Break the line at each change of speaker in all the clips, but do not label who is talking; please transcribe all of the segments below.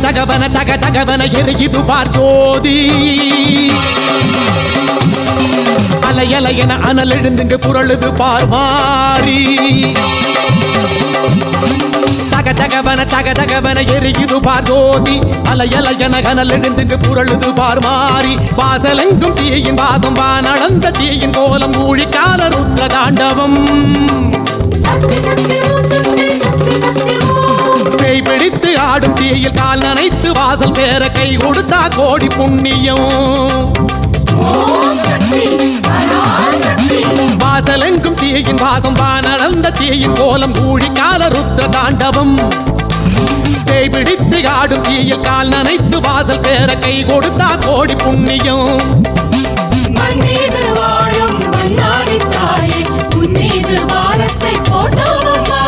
தகவன தக தகவன எரியுது பார் ஜோதி. அலையலையன அனல் எழுந்துங்க புரளுது பார் மாறி. தகவன தக தகவன எரியுது பார் ஜோதி அலையலையன அனல் எழுந்துங்க புரளுது பார் மாறி வாசலெங்கும் தீயின் வாசம் வானளந்த தீயின் கோலம் ஊழிக்கால ருத்ர தாண்டவம்
சக்தி சக்தி சக்தி சக்தி சக்தி
பேய் பிடித்து ஆடும் தீயில் கால் நனைத்து வாசல் சேர கை கொடுத்தா கோடி புண்ணியம். தீயின் வாசம் வானளந்த தீயின் கோலம் கூழி கால ருத்ர தாண்டவம். பேய் பிடித்து ஆடும் தீயில் கால் நனைத்து வாசல் சேர கை கொடுத்தா கோடி புண்ணியம்.
மண் மீது வாழும் மன்னாரி தாயே உன் மீது வாரத்தை போட்டோம் அம்மா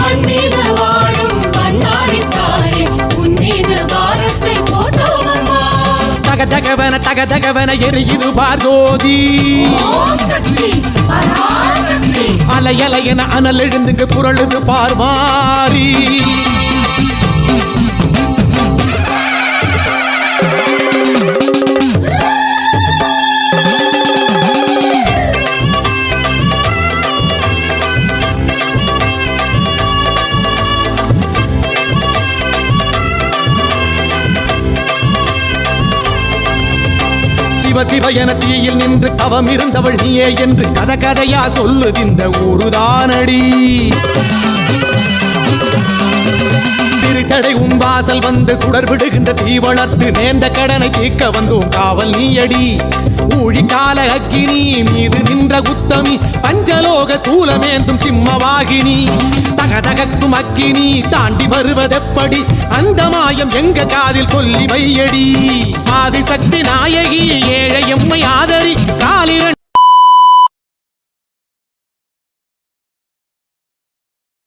மண் மீது வாழும் மன்னாரி தாயே உன் மீது வாரத்தை போட்டோம் அம்மா
தக தகவன தக தகவன எரியுது பார்கோதி.
சக்தி
அலையலையன அனல் எழுந்துங்க புரளுது பார்வாரி சிவ சிவ என தீயில் நின்று தவம் இருந்தவள் நீயே என்று கதை கதையா சொல்லுதிந்த ஊருதானடி. திருச்சடை உன் வாசல் வந்து சுடர் விடுகின்ற தீ வளர்த்து நேர்ந்த கடனை தீர்க்க வந்தோம் காவல் நீயடி. ஊழி கால அக்கினி மீது நின்ற உத்தமி பஞ்சலோ சூலமேந்தும் சிம்மவாகினி. தகதகக்கும் அக்கினி தாண்டி வருவதெப்படி? அந்த மாயம் எங்க காதில் சொல்லி வையடி? ஆதிசக்தி நாயகி ஏழை எம்மை ஆதரி